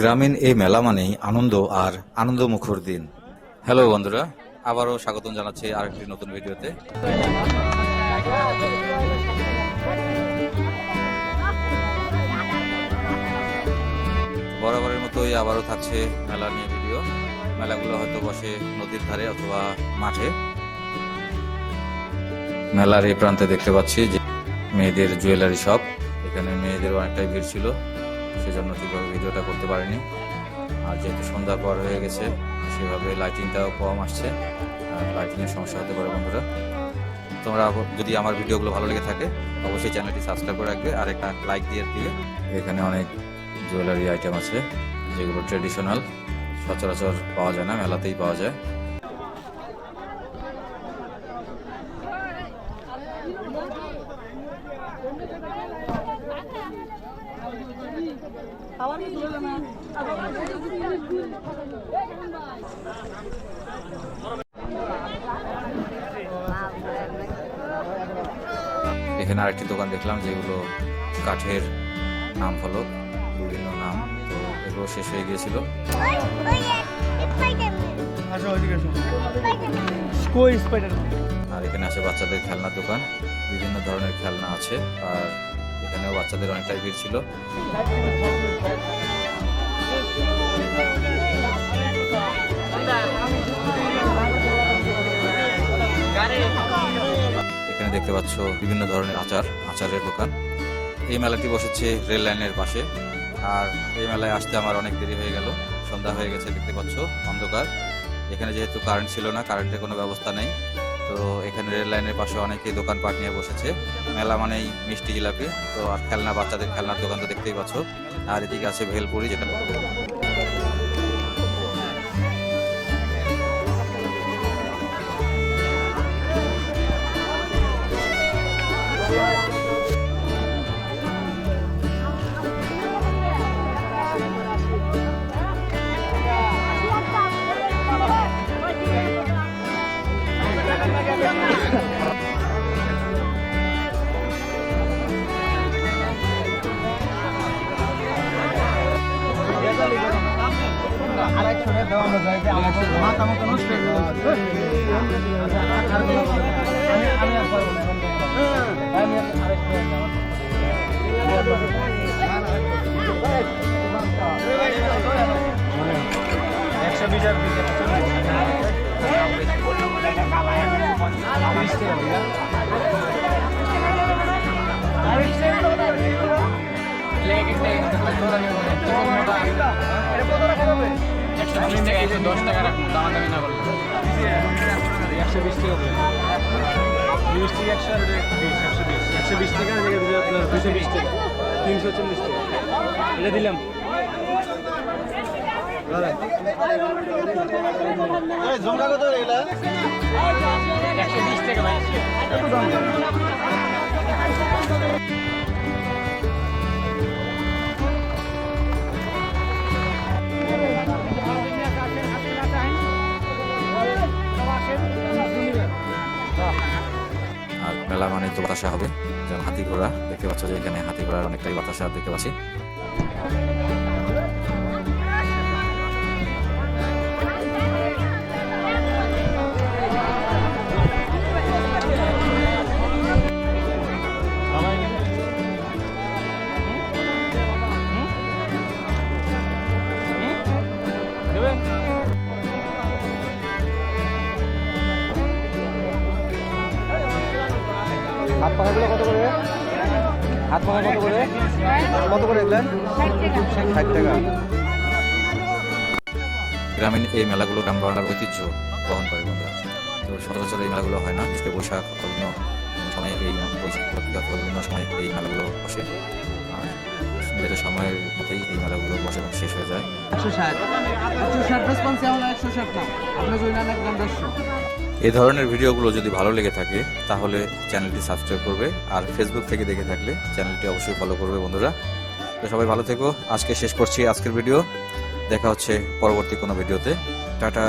গ্রামীণ এই মেলা মানেই আনন্দ আর আনন্দ মুখর দিন। হ্যালো বন্ধুরা, আবারও স্বাগতম জানাচ্ছি আরেকটি নতুন ভিডিওতে। বরাবরের মতোই আবারও থাকছে মেলা নিয়ে ভিডিও। মেলাগুলো হয়তো বসে নদীর ধারে অথবা মাঠে। মেলার এই প্রান্তে দেখতে পাচ্ছি যে মেয়েদের জুয়েলারি শপ। এখানে মেয়েদের অনেকটাই ভিড় ছিল। সেজন্য ঠিকভাবে ভিডিওটা করতে পারিনি। আর যেহেতু সন্ধ্যার পর হয়ে গেছে, সেভাবে লাইটিংটাও কম আসছে। আর লাইটিংয়ের সমস্যা হতে পারে বন্ধুরা। তোমরা যদি আমার ভিডিওগুলো ভালো লেগে থাকে, অবশ্যই চ্যানেলটি সাবস্ক্রাইব করে রাখবে। আর একটা লাইক দিয়ে দিবে এখানে অনেক জুয়েলারি আইটেম আছে, যেগুলো ট্রেডিশনাল সচরাচর পাওয়া যায় না, মেলাতেই পাওয়া যায়। এখানে আরেকটি দোকান দেখলাম যেগুলো কাঠের নাম ফলক বিভিন্ন নাম তো এগুলো শেষ হয়ে গিয়েছিল। আর এখানে আছে বাচ্চাদের খেলনার দোকান। বিভিন্ন ধরনের খেলনা আছে আর এখানেও বাচ্চাদের অনেকটাই ভিড় ছিল। এখানে দেখতে পাচ্ছ বিভিন্ন ধরনের আচার, আচারের দোকান। এই মেলাটি বসেছে রেল লাইনের পাশে। আর এই মেলায় আসতে আমার অনেক দেরি হয়ে গেল। সন্ধ্যা হয়ে গেছে, দেখতে পাচ্ছ, অন্ধকার। এখানে যেহেতু কারেন্ট ছিল না কারেন্টের কোনো ব্যবস্থা নেই। তো এখানে রেল লাইনের পাশে অনেকেই দোকানপাট নিয়ে বসেছে। মেলা মানেই মিষ্টি জিলাপি। তো আর খেলনা, বাচ্চাদের খেলনার দোকান তো দেখতেই পাচ্ছ। আর এদিকে আছে ভেলপুরি যেটা মাথা মতো নষ্ট হয়ে গেছে আমি আমি আর পারব না আমি একশো বিশ আর বিশ একশো বিশ টাকা একশো দশ টাকা রাখুন দাম দামি না করলে। একশো বিশ টাকা বিশ টাকা একশো আর বিশ একশো বিশ। একশো বিশ টাকা আপনার দুশো বিশ টাকা তিনশো চল্লিশ টাকা। এটা দিলাম। জমকা কত এগুলা? একশো বিশ টাকা ভাই। মেলা মানে তো বাতাসা হবে। যেমন হাতি ঘোড়া দেখতে পাচ্ছ যে এখানে হাতি ঘোড়ার অনেকটাই বাতাসা দেখতে পাচ্ছি। হাত পাখাগুলো কত করে? হাত পাখা কত করে? কত করে এগুলেন ষাট টাকা। গ্রামীণ এই মেলাগুলো গ্রাম বাংলার ঐতিহ্য বহন করে বন্ধুরা। তো সচরাচর এই মেলাগুলো হয় না বিশেষ বৈশাখ বিভিন্ন সময় এই বিভিন্ন সময় এই মেলাগুলো বসে। আর নির্ধারিত সময়ের মধ্যেই এই মেলাগুলো বসে এবং শেষ হয়ে যায়। একশো ষাট। একশো ষাট রেসপন্স এখন একশো ষাট না। আপনার জন্য একদম দেড়শো। এই ধরনের ভিডিওগুলো যদি ভালো লেগে থাকে, তাহলে চ্যানেলটি সাবস্ক্রাইব করবে। আর ফেসবুক থেকে দেখে থাকলে চ্যানেলটি অবশ্যই ফলো করবে বন্ধুরা। তো সবাই ভালো থেকো। আজকে শেষ করছি আজকের ভিডিও। দেখা হচ্ছে পরবর্তী কোনো ভিডিওতে। টাটা।